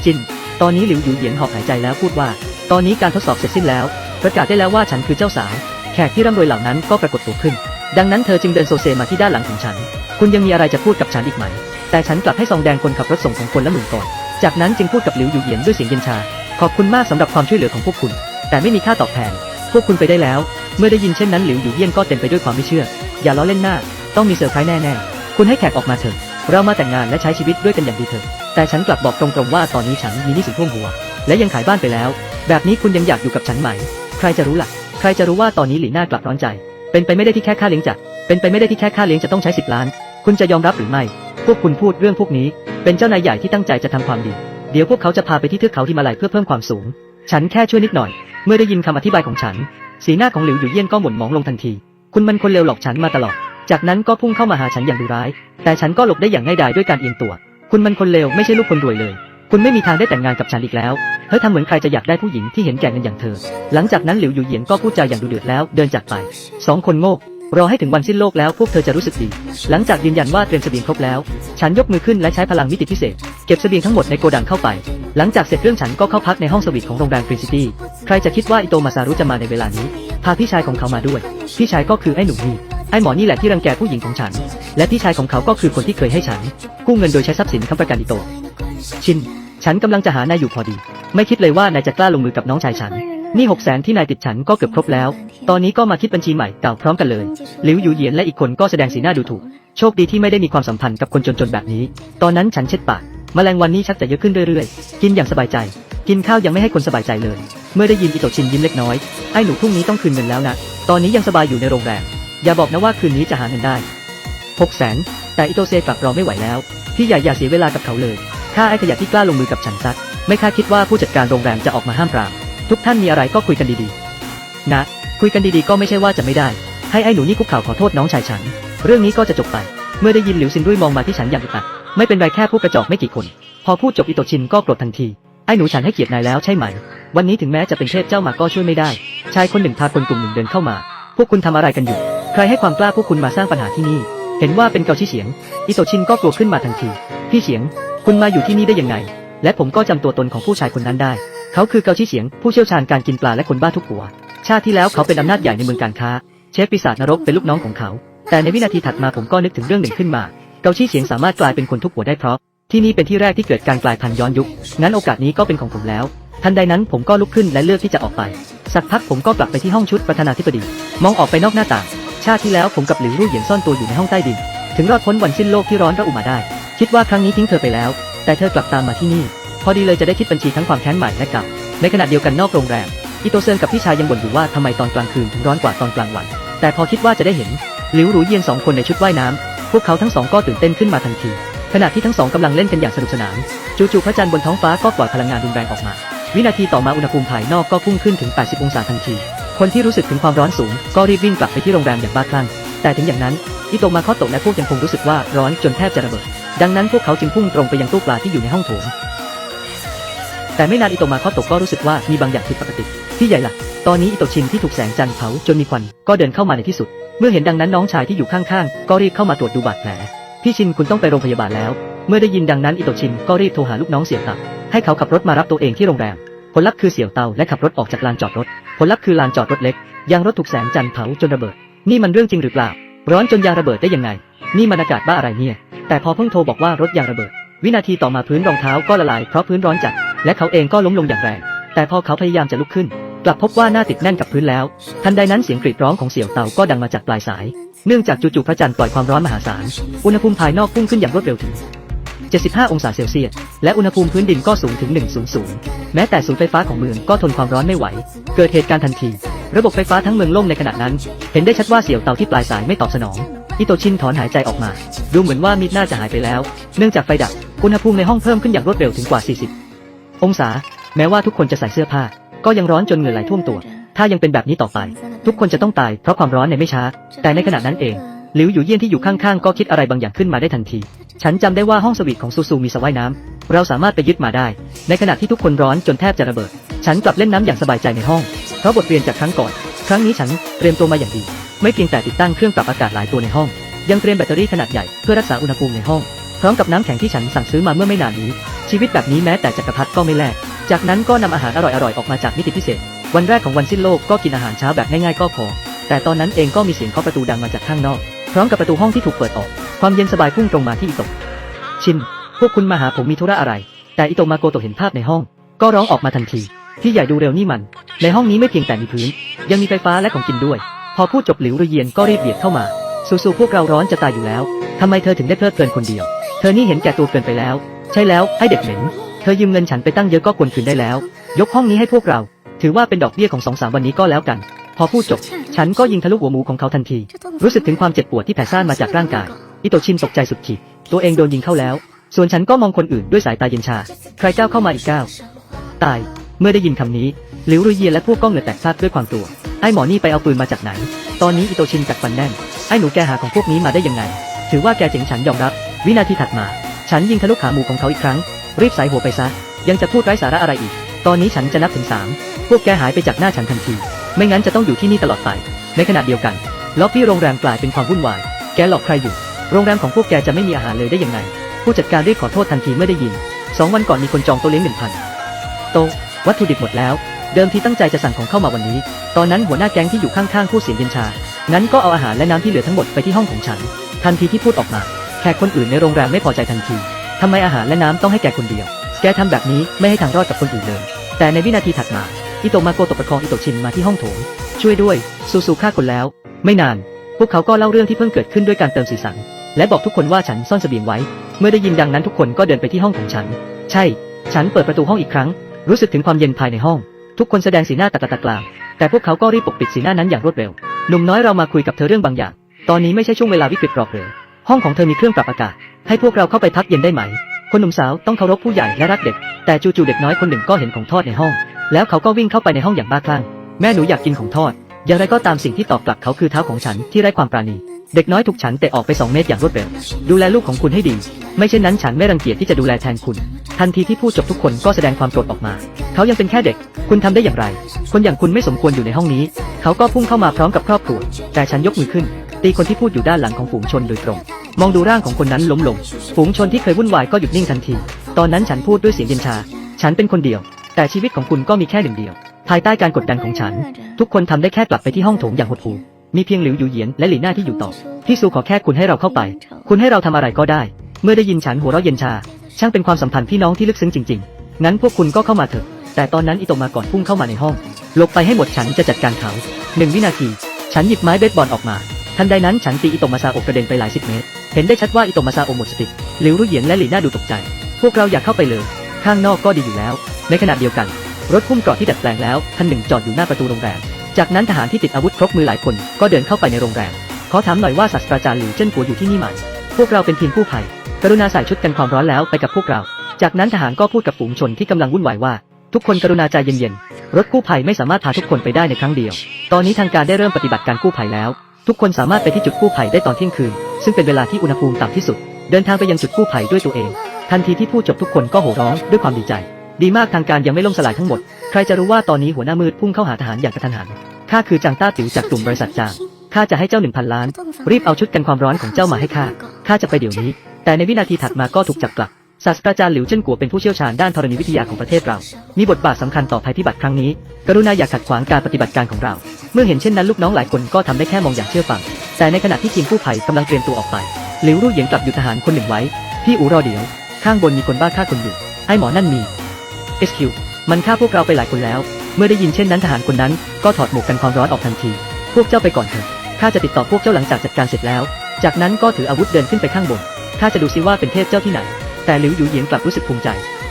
จิน ตอนนี้หลิวอยู่เหยียนหอบหายใจแล้วพูดว่า ตอนนี้การทดสอบเสร็จสิ้นแล้ว ประกาศได้แล้วว่าฉันคือเจ้าสาว แขกที่ร่ำรวยเหล่านั้นก็ปรากฏตัวขึ้น ดังนั้นเธอจึงเดินโซเซมาที่ด้านหลังของฉัน คุณยังมีอะไรจะพูดกับฉันอีกไหม แต่ฉันกลับให้ซองแดงคนขับรถส่งของคนละหมื่นก่อน จากนั้นจึงพูดกับหลิวอยู่เหยียนด้วยเสียงเย็นชา ขอบคุณมากสำหรับความช่วยเหลือของพวกคุณ แต่ไม่มีค่าตอบแทน พวกคุณไปได้แล้ว เมื่อได้ยินเช่นนั้นหลิวอยู่เยี่ยนก็เต็มไปด้วยความไม่เชื่อ อย่าล้อเล่นหน้า ต้องมีเซอร์ไพรส์แน่ๆ คุณให้แขกออกมาเถอะ เรามาแต่งงานและใช้ชีวิตด้วยกันอย่างดีเถอะ แต่ฉันกลับบอกตรงๆว่าตอนนี้ฉันมีหนี้สินท่วมหัว และยังขายบ้านไปแล้ว แบบนี้คุณยังอยากอยู่กับฉันไหม ใครจะรู้ล่ะ ใครจะรู้ว่าตอนนี้หลีน่ากลับร้อนใจ เป็นไปไม่ได้ที่แค่ค่าเลี้ยงจะเป็นไปไม่ได้ที่แค่ค่าเลี้ยงจะต้องใช้สิบล้าน คุณจะยอมรับหรือไม่ พวกคุณพูดเรื่องพวกนี้ เป็นเจ้านายใหญ่ที่ตั้งใจจะทำความดี เดี๋ยวพวกเขาจะพาไปที่เทือกเขาฮิมาลัยเพื่อเพิ่มความสูง ฉันแค่ช่วยนิดหน่อย เมื่อได้ยินคำอธิบายของฉัน สีหน้าของหลิวอยู่เยี่ยนก็หม่นมองลงทันที คุณมันคนเลวหลอกฉันมาตลอด จากนั้นก็พุ่งเข้ามาหาฉันอย่างดุร้าย แต่ฉันก็หลบได้อย่างง่ายดายด้วยการเอียงตัว คุณมันคนเลวไม่ใช่ลูกคนรวยเลย คุณไม่มีทางได้แต่งงานกับฉันอีกแล้วเธอทำเหมือนใครจะอยากได้ผู้หญิงที่เห็นแก่เงินอย่างเธอ หลังจากนั้นหลิวอยู่เยียนก็พูดจาอย่างดุเดือดแล้วเดินจากไป สองคนโง่ รอให้ถึงวันสิ้นโลกแล้วพวกเธอจะรู้สึกดี หลังจากยืนยันว่าเตรียมเสบียงครบแล้ว ฉันยกมือขึ้นและใช้พลังมิติพิเศษ เก็บเสบียงทั้งหมดในโกดังเข้าไป หลังจากเสร็จเรื่องฉันก็เข้าพักในห้องสวีทของโรงแรมฟรีซิตี้ ใครจะคิดว่าอิโตมาซารุจะมาในเวลานี้ พาพี่ชายของเขามาด้วย พี่ชายก็คือไอ้หนุ่มนี่ ไอ้หมอนี่แหละที่รังแกผู้หญิงของฉัน และพี่ชายของเขาก็คือคนที่เคยให้ฉัน กู้เงินโดยใช้ทรัพย์สินค้ำประกันอิโต ชิน ฉันกำลังจะหานายอยู่พอดี ไม่คิดเลยว่านายจะกล้าลงมือกับน้องชายฉัน นี่หกแสนที่นายติดฉันก็เกือบครบแล้ว ตอนนี้ก็มาคิดบัญชีใหม่เก่าพร้อมกันเลยหลิวอยู่เหยียนและอีกคนก็แสดงสีหน้าดูถูก โชคดีที่ไม่ได้มีความสัมพันธ์กับคนจนๆแบบนี้ ตอนนั้นฉันเช็ดปากแมลงวันนี้ชักจะเยอะขึ้นเรื่อยๆ กินอย่างสบายใจ กินข้าวยังไม่ให้คนสบายใจเลย เมื่อได้ยินอิโตชินยิ้มเล็กน้อย ไอ้หนูพรุ่งนี้ต้องคืนเงินแล้วนะ ตอนนี้ยังสบายอยู่ในโรงแรม อย่าบอกนะว่าคืนนี้จะหาเงินได้หกแสน แต่อิโตเซกลับรอไม่ไหวแล้ว พี่ใหญ่อย่าเสียเวลากับเขาเลย ข้าไอ้ขยะที่กล้าลงมือกับฉันซัก ไม่คาดคิดว่าผู้จัดการโรงแรมจะออกมาห้ามปราม ทุกท่านมีอะไรก็คุยกันดีๆ นะ คุยกันดีๆ ก็ไม่ใช่ว่าจะไม่ได้ ให้ไอ้หนูนี่คุกเข่าขอโทษน้องชายฉัน เรื่องนี้ก็จะจบไป เมื่อได้ยินหลิวซินรุ่ยมองมาที่ฉันอย่างอึดอัด ไม่เป็นไรแค่ผู้กระจอกไม่กี่คน พอพูดจบอิโตชินก็โกรธทันที ไอ้หนูฉันให้เกียรตินายแล้วใช่ไหม วันนี้ถึงแม้จะเป็นเทพเจ้ามาก็ช่วยไม่ได้ ชายคนหนึ่งพาคนกลุ่มหนึ่งเดินเข้ามา พวกคุณทำอะไรกันอยู่ ใครให้ความกล้าพวกคุณมาสร้างปัญหาที่นี่ เห็นว่าเป็นเกาชิเฉียง อิโตชินก็กลัวขึ้นมาทันที พี่เฉียง คุณมาอยู่ที่นี่ได้ยังไง และผมก็จำตัวตนของผู้ชายคนนั้นได้ เขาคือเกาชิเฉียง ผู้เชี่ยวชาญการกินปลาและคนบ้าทุกหัว ชาติที่แล้วเขาเป็นอำนาจใหญ่ในเมืองการค้า เชฟปีศาจนรกเป็นลูกน้องของเขา แต่ในวินาทีถัดมาผมก็นึกถึงเรื่องหนึ่งขึ้นมา เกาชิเฉียงสามารถกลายเป็นคนทุกหัวได้เพราะ ที่นี่เป็นที่แรกที่เกิดการกลายพันธุ์ย้อนยุค งั้นโอกาสนี้ก็เป็นของผมแล้ว ทันใดนั้นผมก็ลุกขึ้นและเลือกที่จะออกไป สักพักผมก็กลับไปที่ห้องชุดประธานาธิบดี มองออกไปนอกหน้าต่าง ชาติที่แล้วผมกับหลิวรุ่เหยียนซ่อนตัวอยู่ในห้องใต้ดิน ถึงรอดพ้นวันสิ้นโลกที่ร้อนระอุมาได้ คิดว่าครั้งนี้ทิ้งเธอไปแล้ว แต่เธอกลับตามมาที่นี่ อดีเลยจะได้คิดบัญชีทั้งความแค้นใหม่และเก่าในขณะเดียวกันนอกโรงแรมอิโตเซนกับพี่ชายยังบ่นอยู่ว่าทำไมตอนกลางคืนถึงร้อนกว่าตอนกลางวัน แต่พอคิดว่าจะได้เห็นหลิวหรูเยียนสองคนในชุดว่ายน้ำพวกเขาทั้งสองก็ตื่นเต้นขึ้นมาทันที ขณะที่ทั้งสองกำลังเล่นกันอย่างสนุกสนาน จู่ๆพระจันทร์บนท้องฟ้าก็ปล่อยพลังงานรุนแรงออกมา วินาทีต่อมาอุณหภูมิภายนอกก็พุ่งขึ้นถึง 80 องศาทันที คนที่รู้สึกถึงความร้อนสูง ก็รีบวิ่งกลับไปที่โรงแรมอย่างบ้าคลั่ง แต่ถึงอย่างนั้นอิโตมาคอโตะและพวกยังคงรู้สึกว่าร้อนจนแทบจะระเบิด ดังนั้นพวกเขาจึงพุ่งตรงไปยังตู้ปลาที่อยู่ในห้องโถง แต่ไม่นานอิโตมาคอโตะก็รู้สึกว่ามีบางอย่างผิดปกติพี่ใหญ่ล่ะ ตอนนี้อิโตชินที่ถูกแสงจันทร์เผาจนมีควันก็เดินเข้ามาในที่สุด เมื่อเห็นดังนั้นน้องชายที่อยู่ข้างๆ ก็รีบเข้ามาตรวจดูบาดแผล พี่ชินคุณต้องไปโรงพยาบาลแล้ว เมื่อได้ยินดังนั้นอิโตชินก็รีบโทรหาลูกน้องเสี่ยวเตาให้เขาขับรถมารับตัวเองที่โรงแรม ผลลัพธ์คือเสี่ยวเตาและขับรถออกจากลานจอดรถ ผลลัพธ์คือลานจอดรถเล็ก ยางรถถูกแสงจันทร์เผาจนระเบิด นี่มันเรื่องจริงหรือเปล่า ร้อนจนยางระเบิดได้ยังไง นี่มันอากาศบ้าอะไรเนี่ย แต่พอเพิ่งโทรบอกว่ารถยางระเบิด วินาทีต่อมาพื้นรองเท้าก็ละลายเพราะพื้นร้อนจัด และเขาเองก็ล้มลงอย่างแรง แต่พอเขาพยายามจะลุกขึ้น กลับพบว่าหน้าติดแน่นกับพื้นแล้ว ทันใดนั้นเสียงกรีดร้องของเสี่ยวเต่าก็ดังมาจากปลายสาย เนื่องจากจู่ๆพระจันทร์ปล่อยความร้อนมหาศาล อุณหภูมิภายนอกพุ่งขึ้นอย่างรวดเร็วถึง 75 องศาเซลเซียส และอุณหภูมิพื้นดินก็สูงถึง 100 แม้แต่ศูนย์ไฟฟ้าของเมืองก็ทนความร้อนไม่ไหว เกิดเหตุการณ์ทันที ระบบไฟฟ้าทั้งเมืองล่มในขณะนั้น เห็นได้ชัดว่าเสี่ยวเต่าที่ปลายสายไม่ตอบสนอง อิโตชินถอนหายใจออกมา ดูเหมือนว่ามิดน่าจะหายไปแล้ว เนื่องจากไฟดับ อุณหภูมิในห้องเพิ่มขึ้นอย่างรวดเร็วถึงกว่า 40 องศา แม้ว่าทุกคนจะใส่เสื้อผ้า ก็ยังร้อนจนเหงื่อไหลท่วมตัว ถ้ายังเป็นแบบนี้ต่อไป ทุกคนจะต้องตายเพราะความร้อนในไม่ช้า แต่ในขณะนั้นเอง หลิวอยู่เยี่ยนที่อยู่ข้างๆ ก็คิดอะไรบางอย่างขึ้นมาได้ทันที ฉันจำได้ว่าห้องสวีทของซูซูมีสระว่ายน้ำเราสามารถไปยึดมาได้ ในขณะที่ทุกคนร้อนจนแทบจะระเบิด ฉันกลับเล่นน้ำอย่างสบายใจในห้อง เพราะบทเรียนจากครั้งก่อน ครั้งนี้ฉันเตรียมตัวมาอย่างดี ไม่เพียงแต่ติดตั้งเครื่องปรับอากาศหลายตัวในห้อง ยังเตรียมแบตเตอรี่ขนาดใหญ่เพื่อรักษาอุณหภูมิในห้อง พร้อมกับน้ำแข็งที่ฉันสั่งซื้อมาเมื่อไม่นานนี้ ชีวิตแบบนี้แม้แต่จักรพรรดิก็ไม่แลกจากนั้นก็นำอาหารอร่อยๆออกมาจากมิติพิเศษ วันแรกของวันสิ้นโลกก็กินอาหารเช้าแบบง่ายๆก็พอ แต่ตอนนั้นเองก็มีเสียงเคาะประตูดังมาจากข้างนอก พร้อมกับประตูห้องที่ถูกเปิดออก ความเย็นสบายพุ่งตรงมาที่อิโตะชิน พวกคุณมาหาผมมีธุระอะไร แต่อิโตะมาโกโตะเห็นภาพในห้อง ก็ร้องออกมาทันทีพี่ใหญ่ดูเร็วนี่มัน ในห้องนี้ไม่เพียงแต่มีพื้น ยังมีไฟฟ้าและของกินด้วย พอพูดจบหลิวรเยียนก็รีบเบียดเข้ามา สู้ๆพวกเราร้อนจะตายอยู่แล้วทำไมเธอถึงได้เพลิดเพลินคนเดียว เธอนี่เห็นแก่ตัวเกินไปแล้ว ใช่แล้วไอ้เด็กเหม็นเธอยืมเงินฉันไปตั้งเยอะก็ควรคืนได้แล้ว ยกห้องนี้ให้พวกเรา ถือว่าเป็นดอกเบี้ยของสองสามวันนี้ก็แล้วกัน พอพูดจบ ฉันก็ยิงทะลุหัวหมูของเขาทันที รู้สึกถึงความเจ็บปวดที่แผ่ซ่านมาจากร่างกาย อิโตชินตกใจสุดขีด ตัวเองโดนยิงเข้าแล้ว ส่วนฉันก็มองคนอื่นด้วยสายตาเย็นชา ใครก้าวเข้ามาอีกก้าว ตาย เมื่อได้ยินคำนี้หลิวรุยเยียนและพวกก้องเหลือแตกซากด้วยความกลัว ไอ้หมอนี่ไปเอาปืนมาจากไหน ตอนนี้อิโตชินกัดฟันแน่น ไอ้หนูแกหาของพวกนี้มาได้ยังไง ถือว่าแกเจ๋งฉันยอมรับ วินาทีถัดมา ฉันยิงทะลุขาหมูของเขาอีกครั้ง รีบสายหัวไปซะ ยังจะพูดไร้สาระอะไรอีก ตอนนี้ฉันจะนับถึงสามพวกแกหายไปจากหน้าฉันทันที ไม่งั้นจะต้องอยู่ที่นี่ตลอดไป ในขณะเดียวกัน ล็อบบี้โรงแรมกลายเป็นความวุ่นวาย แกหลอกใครอยู่ โรงแรมของพวกแกจะไม่มีอาหารเลยได้ยังไง ผู้จัดการรีบขอโทษทันทีเมื่อได้ยินสองวันก่อนมีคนจองโต๊ะเลี้ยงหนึ่งพันโต๊ะวัตถุดิบหมดแล้ว เดิมทีตั้งใจจะสั่งของเข้ามาวันนี้ ตอนนั้นหัวหน้าแก๊งที่อยู่ข้างๆผู้เสียงเย็นชางั้นก็เอาอาหารและน้ำที่เหลือทั้งหมดไปที่ห้องของฉัน ทันทีที่พูดออกมา แขกคนอื่นในโรงแรมไม่พอใจทันทีทำไมอาหารและน้ำต้องให้แกคนเดียว แกทำแบบนี้ไม่ให้ทางรอดกับคนอื่นเลย แต่ในวินาทีถัดมา อิโตะมาโกตะประคองอิโตชินมาที่ห้องโถง ช่วยด้วย ซูซูฆ่าคนแล้ว ไม่นาน พวกเขาก็เล่าเรื่องที่เพิ่งเกิดขึ้นด้วยการเติมสีสัน และบอกทุกคนว่าฉันซ่อนเสบียงไว้ เมื่อได้ยินดังนั้นทุกคนก็เดินไปที่ห้องของฉัน ใช่ ฉันเปิดประตูห้องอีกครั้ง รู้สึกถึงความเย็นภายในห้อง ทุกคนแสดงสีหน้าตะตะตะกลางแต่พวกเขาก็รีบปกปิดสีหน้านั้นอย่างรวดเร็ว หนุ่มน้อยเรามาคุยกับเธอเรื่องบางอย่าง ตอนนี้ไม่ใช่ช่วงเวลาวิกฤตหรอกเหรอ ห้องของเธอมีเครื่องปรับอากาศ ให้พวกเราเข้าไปพักเย็นได้ไหม คนหนุ่มสาวต้องเคารพผู้ใหญ่และรักเด็ก แต่จู่ๆเด็กน้อยคนหนึ่งก็เห็นของทอดในห้อง แล้วเขาก็วิ่งเข้าไปในห้องอย่างบ้าคลั่ง แม่หนูอยากกินของทอด อย่างไรก็ตามสิ่งที่ตอบกลับเขาคือเท้าของฉันที่ไร้ความปราณี เด็กน้อยถูกฉันเตะออกไปสองเมตรอย่างรวดเร็ว ดูแลลูกของคุณให้ดี ไม่เช่นนั้นฉันไม่รังเกียจที่จะดูแลแทนคุณ ทันทีที่พูดจบทุกคนก็แสดงความโกรธออกมา เขายังเป็นแค่เด็ก คุณทำได้อย่างไร คนอย่างคุณไม่สมควรอยู่ในห้องนี้ เขาก็พุ่งเข้ามาพร้อมกับครอบครัว แต่ฉันยกมือขึ้นตีคนที่พูดอยู่ด้านหลังของฝูงชนโดยตรง มองดูร่างของคนนั้นล้มลง ฝูงชนที่เคยวุ่นวายก็หยุดนิ่งทันที ตอนนั้นฉันพูดด้วยเสียงเย็นชา ฉันเป็นคนเดียว แต่ชีวิตของคุณก็มีแค่หนึ่งเดียว ภายใต้การกดดันของฉัน ทุกคนทำได้แค่กลับไปที่ห้องโถงอย่างหดหู่มีเพียงหลิวอยู่เหยียนและหลีหน้าที่อยู่ต่อพี่ซูขอแค่คุณให้เราเข้าไป คุณให้เราทำอะไรก็ได้ เมื่อได้ยินฉันหัวเราะเย็นชา ช่างเป็นความสัมพันธ์พี่น้องที่ลึกซึ้งจริง ๆ งั้นพวกคุณก็เข้ามาเถอะ แต่ตอนนั้นอิโตมาก่อนพุ่งเข้ามาในห้องหลบไปให้หมดฉันจะจัดการเขาหนึ่งวินาที ฉันหยิบไม้เบสบอลออกมา ทันใดนั้นฉันตีอิโตมาซาอกกระเด็นไปหลายสิบเมตร เห็นได้ชัดว่าอิโตมาซาโอหมดสติหลิวรุ่ยเหยียนและหลีน่าดูตกใจ พวกเราอยากเข้าไปเลย ข้างนอกก็ดีอยู่แล้ว ในขณะเดียวกัน รถพุ่มเกราะที่ดัดแปลงแล้วคันหนึ่งจอดอยู่หน้าประตูโรงแรม จากนั้นทหารที่ติดอาวุธครบมือหลายคนก็เดินเข้าไปในโรงแรม ขอถามหน่อยว่าศาสตราจารย์หลิวเจิ้นกัวอยู่ที่นี่ไหมพวกเราเป็นทีมกู้ภัย กรุณาใส่ชุดกันความร้อนแล้วไปกับพวกเรา จากนั้นทหารก็พูดกับฝูงชนที่กำลังวุ่นวายว่า ทุกคนกรุณาใจเย็นๆ รถกู้ภัยไม่สามารถพาทุกคนไปได้ในครั้งเดียว ตอนนี้ทางการได้เริ่มปฏิบัติการกู้ภัยแล้ว ทุกคนสามารถไปที่จุดกู้ภัยได้ตอนเที่ยงคืน ซึ่งเป็นเวลาที่อุณหภูมิต่ำที่สุด เดินทางไปยังจุดกู้ภัยด้วยตัวเอง ทันทีที่พูดจบทุกคนก็โห่ร้องด้วยความดีใจ ดีมากทางการยังไม่ล่มสลายทั้งหมด ใครจะรู้ว่าตอนนี้หัวหน้ามืดพุ่งเข้าหาทหารอย่างกระทันหันข้าคือจางต้าติ๋วจากกลุ่มบริษัทจางข้าจะให้เจ้าหนึ่งพันล้าน รีบเอาชุดกันความร้อนของเจ้ามาให้ข้าข้าจะไปเดี๋ยวนี้ แต่ในวินาทีถัดมาก็ถูกจับกลับศาสตราจารย์หลิวเจิ้นกัวเป็นผู้เชี่ยวชาญด้านธรณีวิทยาของประเทศเรา มีบทบาทสำคัญต่อภัยพิบัติครั้งนี้ กรุณาอย่าขัดขวางการปฏิบัติการของเรา เมื่อเห็นเช่นนั้นลูกน้องหลายคนก็ทำได้แค่มองอย่างเชื่อฟัง แต่ในขณะที่ทีมกู้ภัยกำลังเตรียมตัวออกไปหลิวรู่เหยียงกลับอยู่ทหารคนหนึ่งไว้ พี่อูรอเดี๋ยว ข้างบนมีคนบ้าฆ่าคนอยู่ ไอ้หมอนั่นมี SQ มันฆ่าพวกเราไปหลายคนแล้ว เมื่อได้ยินเช่นนั้นทหารคนนั้นก็ถอดหมวกกันความร้อนออกทันที พวกเจ้าไปก่อนเถอะ ข้าจะติดต่อพวกเจ้าหลังจากจัดการเสร็จแล้ว จากนั้นก็ถืออาวุธเดินขึ้นไปข้างบน ข้าจะดูซิว่าเป็นเทพเจ้าที่ไหน แต่หลิวหยูเหยียงกลับรู้สึกภูมิใจ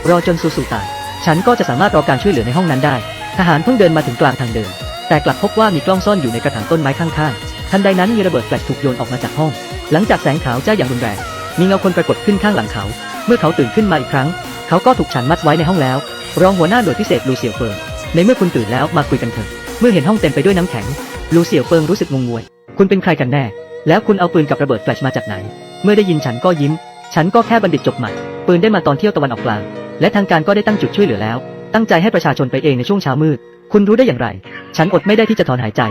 รอจนสูสูตาย ฉันก็จะสามารถรอการช่วยเหลือในห้องนั้นได้ ทหารเพิ่งเดินมาถึงกลางทางเดิน แต่กลับพบว่ามีกล้องซ่อนอยู่ในกระถางต้นไม้ข้างๆ ทันใดนั้นมีระเบิดแฟลชถูกโยนออกมาจากห้อง หลังจากแสงขาวจ้าอย่างรุนแรง มีเงาคนปรากฏขึ้นข้างหลังเขา เมื่อเขาตื่นขึ้นมาอีกครั้ง เขาก็ถูกฉันมัดไว้ในห้องแล้ว รองหัวหน้าหน่วยพิเศษลูเสี่ยวเฟิง ในเมื่อคุณตื่นแล้วมาคุยกันเถอะ เมื่อเห็นห้องเต็มไปด้วยน้ำแข็ง ลูเสี่ยวเฟิงรู้สึกงงงวย คุณเป็นใครกันแน่ แล้วคุณเอาปืนกับระเบิดแฟลชมาจากไหน เมื่อได้ยินฉันก็ยิ้ม ฉันก็แค่บัณฑิตจบใหม่ ปืนได้มาตอนเที่ยวตะวันออกกลาง และทางการก็ได้ตั้งจุดช่วยเหลือแล้ว ตั้งใจให้ประชาชนไปเองในช่วงเช้ามืด คุณรู้ได้อย่างไร ฉันอดไม่ได้ที่จะถอนหายใจ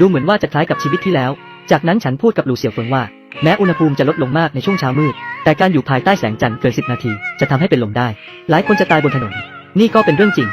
ดูเหมือนว่าจะคล้ายกับชีวิตที่แล้ว จากนั้นฉันพูดกับลูเสี่ยวเฟิงว่า แม้อุณหภูมิจะลดลงมากในช่วงเช้ามืด แต่การอยู่ภายใต้แสงจันทร์เกินสิบนาที จะทำให้เป็นลมได้ หลายคนจะตายบนถนน นี่ก็เป็นเรื่องจริง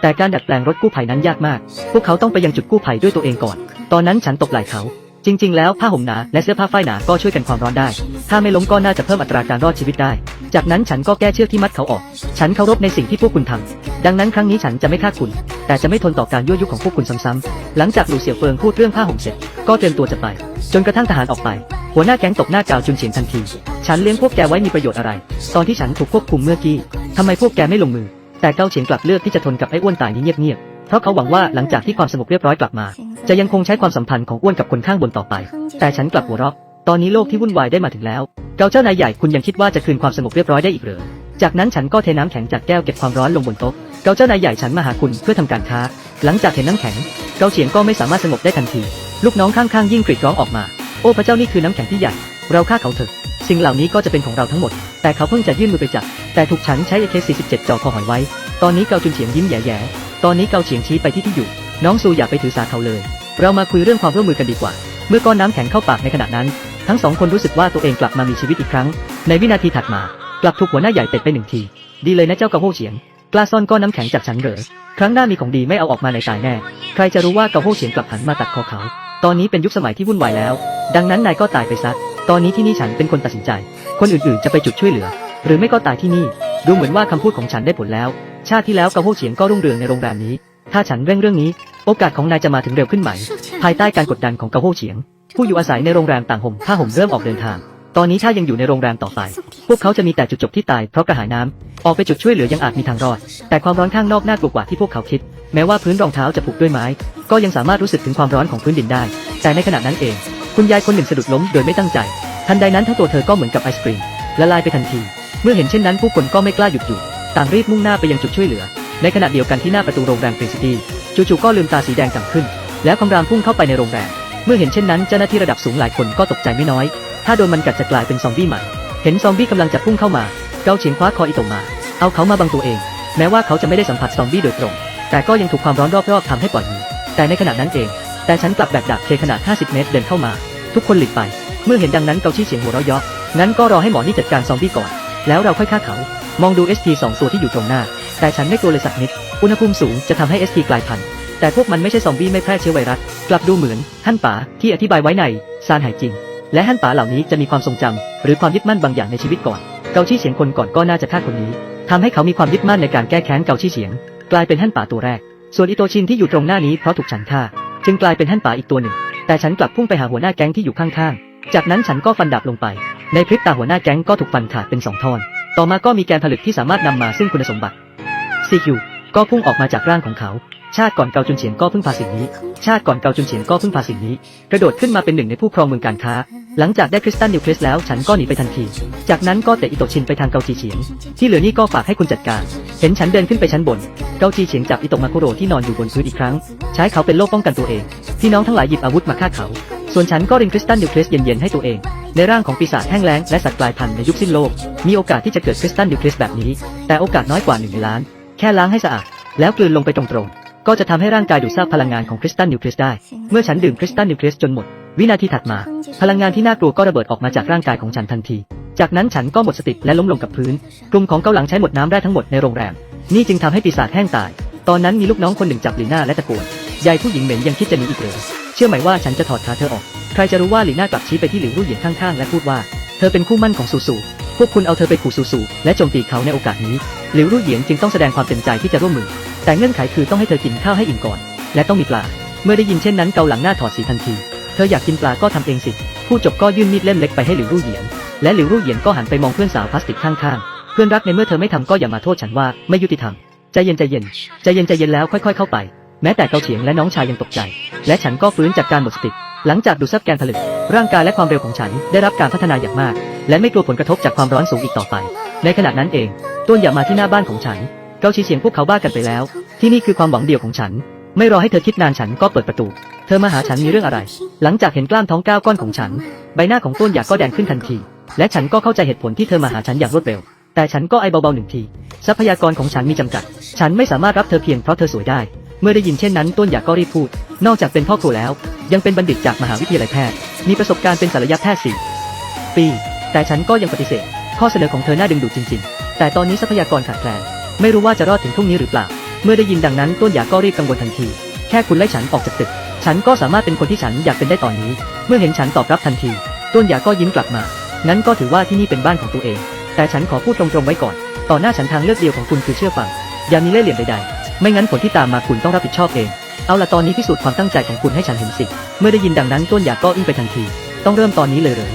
แต่การดัดแปลงรถกู้ภัยนั้นยากมาก พวกเขาต้องไปยังจุดกู้ภัยด้วยตัวเองก่อน ตอนนั้นฉันตกไหล่เขา จริง ๆ แล้วผ้าห่มหนาและเสื้อผ้าฝ้ายหนาก็ช่วยกันความร้อนได้ ถ้าไม่ล้มก็น่าจะเพิ่มอัตราการรอดชีวิตได้ จากนั้นฉันก็แก้เชือกที่มัดเขาออก ฉันเคารพในสิ่งที่พวกคุณทำดังนั้นครั้งนี้ฉันจะไม่ฆ่าคุณ แต่จะไม่ทนต่อการยั่วยุของพวกคุณซ้ำๆหลังจากหลู่เสี่ยวเฟิงพูดเรื่องผ้าห่มเสร็จ ก็เตรียมตัวจะไป จนกระทั่งทหารออกไป หัวหน้าแก๊งตกหน้ากาวจุนเฉียนทันที ฉันเลี้ยงพวกแกไว้มีประโยชน์อะไร ตอนที่ฉันถูกควบคุมเมื่อกี้ทำไมพวกแกไม่ลงมือ แต่เกาเฉียนกลับเลือกที่จะทนกับไอ้อ้วนตายนี้เงียบๆ เพราะเขาหวังว่าหลังจากที่ความสงบเรียบร้อยกลับมา จะยังคงใช้ความสัมพันธ์ของอ้วนกับคนข้างบนต่อไป แต่ฉันกลับหัวเราะตอนนี้โลกที่วุ่นวายได้มาถึงแล้วเกาเจ้านายใหญ่คุณยังคิดว่าจะคืนความสงบเรียบร้อยได้อีกหรือจากนั้นฉันก็เทน้ำแข็งจากแก้วเก็บความร้อนลงบนโต๊ะเกาเจ้านายใหญ่ฉันมาหาคุณเพื่อทำการค้า หลังจากเห็นน้ำแข็งเกาเฉียงก็ไม่สามารถสงบได้ทันที ลูกน้องข้างๆยิ่งกรีดร้องออกมา โอ้พระเจ้านี่คือน้ำแข็งที่ใหญ่ เราฆ่าเขาเถอะ สิ่งเหล่านี้ก็จะเป็นของเราทั้งหมด แต่เขาเพิ่งจะยื่นมือไปจับ แต่ถูกฉันใช้ AK47 จ่อคอหอยไว้ ตอนนี้เกาจุนเฉียงยิ้มแย่ๆ ตอนนี้เกาเฉียงชี้ไปที่ที่อยู่ น้องซูอย่าไปถือสาเขาเลย เรามาคุยเรื่องความร่วมมือกันดีกว่า เมื่อก้อนน้ำแข็งเข้าปากในขณะนั้น ทั้งสองคนรู้สึกว่าตัวเองกลับมามีชีวิตอีกครั้ง ในวินาทีถัดมา กลับถูกหัวหน้าใหญ่เตะไปหนึ่งที ดีเลยนะเจ้าเกาโฮเฉียง กล้าซ่อนก้อนน้ำแข็งจากฉันเหรอ ครั้งหน้ามีของดีไม่เอาออกมาในตายแน่ ใครจะรู้ว่าเกาโฮเฉียงกลับหันมาตัดคอเขา ตอนนี้เป็นยุคสมัยที่วุ่นวายแล้ว ดังนั้นนายก็ตายไปซะ ตอนนี้ที่นี่ฉันเป็นคนตัดสินใจ คนอื่นๆ จะไปจุดช่วยเหลือ หรือไม่ก็ตายที่นี่ ดูเหมือนว่าคำพูดของฉันได้ผลแล้ว ชาติที่แล้วเกาโฮเฉียงก็รุ่งเรืองในโรงแรมนี้ ถ้าฉันเร่งเรื่องนี้ โอกาสของนายจะมาถึงเร็วขึ้นไหม ภายใต้การกดดันของเกาโฮเฉียง ผู้อยู่อาศัยในโรงแรมต่างห่มผ้าห่มเริ่มออกเดินทาง ตอนนี้ถ้ายังอยู่ในโรงแรมต่อไป พวกเขาจะมีแต่จุดจบที่ตายเพราะกระหายน้ำออกไปจุดช่วยเหลือยังอาจมีทางรอด แต่ความร้อนข้างนอกน่ากลัวกว่าที่พวกเขาคิด แม้ว่าพื้นรองเท้าจะผูกด้วยไม้ ก็ยังสามารถรู้สึกถึงความร้อนของพื้นดินได้ แต่ในขณะนั้นเอง คุณยายคนหนึ่งสะดุดล้มโดยไม่ตั้งใจ ทันใดนั้นทั้งตัวเธอก็เหมือนกับไอศกรีมละลายไปทันที เมื่อเห็นเช่นนั้นผู้คนก็ไม่กล้าหยุดอยู่ ต่างรีบมุ่งหน้าไปยังจุดช่วยเหลือ ในขณะเดียวกันที่หน้าประตูโรงแรมเฟรซิตี้จู่ๆก็ลืมตาสีแดงก่ำขึ้น แล้วคำรามพุ่งเข้าไปในโรงแรม เมื่อเห็นเช่นนั้นเจ้าหน้าที่ระดับสูงหลายคนก็ตกใจไม่น้อย ถ้าโดนมันกัดจะกลายเป็นซอมบี้ใหม่ เห็นซอมบี้กำลังจะพุ่งเข้ามา เกาเฉียงคว้าคออิโตะมา เอาเขามาบังตัวเอง แม้ว่าเขาจะไม่ได้สัมผัสซอมบี้โดยตรง แต่ก็ยังถูกความร้อนรอบๆทำให้ปล่อยมือแต่ในขณะนั้นเอง แต่ฉันกลับแบกดาบเคขนาด 50 เมตรเดินเข้ามา ทุกคนหลีกไป เมื่อเห็นดังนั้นเกาชี้เสียงหัวเราะยาะงั้นก็รอให้หมอนี่จัดการซอมบี้ก่อน แล้วเราค่อยฆ่าเขา มองดู ST สองตัวที่อยู่ตรงหน้า แต่ฉันไม่กลัวเลยสักนิด อุณหภูมิสูงจะทำให้ ST กลายพันธุ์ แต่พวกมันไม่ใช่ซอมบี้ไม่แพร่เชื้อไวรัส กลับดูเหมือนฮั่นป๋าที่อธิบายไว้ในซานหายจริง และฮั่นป๋าเหล่านี้จะมีความทรงจำหรือความยึดมั่นบางอย่างในชีวิตก่อน เกาชี้เฉียงคนก่อนก็น่าจะฆ่าคนนี้ทำให้เขามีความยึดมั่นในการแก้แค้นเกาชี้เฉียง กลายเป็นฮั่นป๋าตัวแรก ส่วนอิโตชินที่อยู่ตรงหน้านี้เพราะถูกฉันฆ่า จึงกลายเป็นฮั่นป๋าอีกตัวหนึ่ง แต่ฉันกลับพุ่งไปหาหัวหน้าแก๊งที่อยู่ข้างๆ จากนั้นฉันก็ฟันดาบลงไป ในพริบตาหัวหน้าแก๊งก็ถูกฟันขาดเป็นสองท่อน ต่อมาก็มีแกนผลึกที่สามารถนำมาซึ่งคุณสมบัติ CQ ก็พุ่งออกมาจากร่างของเขา ชาติก่อนเกาจุนเฉียงก็พิ่งพาสิ่งนี้ ชาติก่อนเกาจุนเฉียงก็พิ่งพาสิ่งนี้ กระโดดขึ้นมาเป็นหนึ่งในผู้ครองเมืองการค้า หลังจากได้คริสตัลนิวเคลสแล้วฉันก็หนีไปทันที จากนั้นก็เตะอิโตชินไปทางเกาจีเฉียง ที่เหลือนี่ก็ฝากให้คุณจัดการ เห็นฉันเดินขึ้นไปชั้นบน เกาจีเฉียงจับอิโตมาคุโรที่นอนอยู่บนพื้นอีกครั้ง ใช้เขาเป็นโล่ป้องกันตัวเอง พี่น้องทั้งหลายหยิบอาวุธมาฆ่าเขา ส่วนฉันก็ริงคริสตัลนิวเคลสเย็นๆให้ตัวเองในร่างของปีศาจแห้งแล้งและสัตว์กลายพันธุ์ในยุคสิ้นโลก มีโอกาสที่จะเกิดคริสตัลนิวเคลสแบบนี้ แต่โอกาสน้อยกว่าหนึ่งในล้าน ค่ล้างให้สะอาด แล้วกลืนลงไปตรงๆ ก็จะทำให้ร่างกายดูดซับพลังงานของคริสตัลนิวเคลียสได้ เมื่อฉันดื่มคริสตัลนิวเคลียสจนหมด วินาทีถัดมา พลังงานที่น่ากลัวก็ระเบิดออกมาจากร่างกายของฉันทันที จากนั้นฉันก็หมดสติและล้มลงกับพื้น กลุ่มของเกาหลังใช้หมดน้ำได้ทั้งหมดในโรงแรม นี่จึงทำให้ปีศาจแห้งตาย ตอนนั้นมีลูกน้องคนหนึ่งจับหลีน่าและตะโกนยายผู้หญิงเหม็นยังคิดจะหนีอีกเหรอเชื่อไหมว่าฉันจะถอดขาเธอออก ใครจะรู้ว่าหลีน่ากลับชี้ไปที่หลิวรู่เหยียนข้างๆและพูดว่า เธอเป็นคู่มั่นของสูสู วกคุณเอาเธอไปขู่สูสูและโจมตีเขาในโอกาสนี้ หลิวรู่เหยียนจึงต้องแสดงความเต็มใจที่จะร่วมมือ แต่เงื่อนไขคือต้องให้เธอกินข้าวให้อิ่มก่อน และต้องมีปลา เมื่อได้ยินเช่นนั้นเกาหลังหน้าถอดสีทันที เธออยากกินปลาก็ทำเองสิ ผู้จบก็ยื่นมีดเล่มเล็กไปให้หลิวรู่เหยียนและหลิวรู่เหยียนก็หันไปมองเพื่อนสาวพลาสติกข้างๆ เพื่อนรักในเมื่อเธอไม่ทำก็อย่ามาโทษฉันว่าไม่ยุติธรรม ใจเย็นใจเย็น ใจเย็นใจเย็นแล้วค่อย ๆ เข้าไป แม้แต่เกาเฉียงและน้องชายยังตกใจ และฉันก็ฟื้นจากการหมดสติ หลังจากดูดซับแกนผลึก ร่างกายและความเร็วของฉันได้รับการพัฒนาอย่างมาก และไม่กลัวผลกระทบจากความร้อนสูงอีกต่อไป ในขณะนั้นเองต้นอย่ามาที่หน้าบ้านของฉัน เกาชี้เฉียงพวกเขาบ้ากันไปแล้ว ที่นี่คือความหวังเดียวของฉัน ไม่รอให้เธอคิดนานฉันก็เปิดประตู เธอมาหาฉันมีเรื่องอะไร หลังจากเห็นกล้ามท้องก้าวก้อนของฉัน ใบหน้าของต้นหยาก็แดงขึ้นทันที และฉันก็เข้าใจเหตุผลที่เธอมาหาฉันอย่างรวดเร็ว แต่ฉันก็ไอเบาๆหนึ่งที ทรัพยากรของฉันมีจำกัด ฉันไม่สามารถรับเธอเพียงเพราะเธอสวยได้ เมื่อได้ยินเช่นนั้นต้นหยากก็รีบพูด นอกจากเป็นพ่อครัวแล้ว ยังเป็นบัณฑิตจากมหาวิทยาลัยแพทย์ มีประสบการณ์เป็นศัลยแพทย์สี่ปี แต่ฉันก็ยังปฏิเสธ ข้อเสนอของเธอน่าดึงดูดจริง ๆ แต่ตอนนี้ทรัพยากรขาดแคลน ไม่รู้ว่าจะรอดถึงพรุ่งนี้หรือเปล่า เมื่อได้ยินดังนั้นต้นหยากก็รีบกังวลทันที แค่คุณไล่ฉันออกจากตึก ฉันก็สามารถเป็นคนที่ฉันอยากเป็นได้ตอนนี้ เมื่อเห็นฉันตอบรับทันที ต้นหยาก็ยิ้มกลับมา งั้นก็ถือว่าที่นี่เป็นบ้านของตัวเอง แต่ฉันขอพูดตรงๆไว้ก่อน ต่อหน้าฉันทางเลือกเดียวของคุณคือเชื่อฟัง อย่ามีเล่ห์เหลี่ยมใดๆ ไม่งั้นผลที่ตามมาคุณต้องรับผิดชอบเอง เอาละตอนนี้พิสูจน์ความตั้งใจของคุณให้ฉันเห็นสิ เมื่อได้ยินดังนั้นต้นอยาก็อึ้งไปทันที ต้องเริ่มตอนนี้เลยเหรอ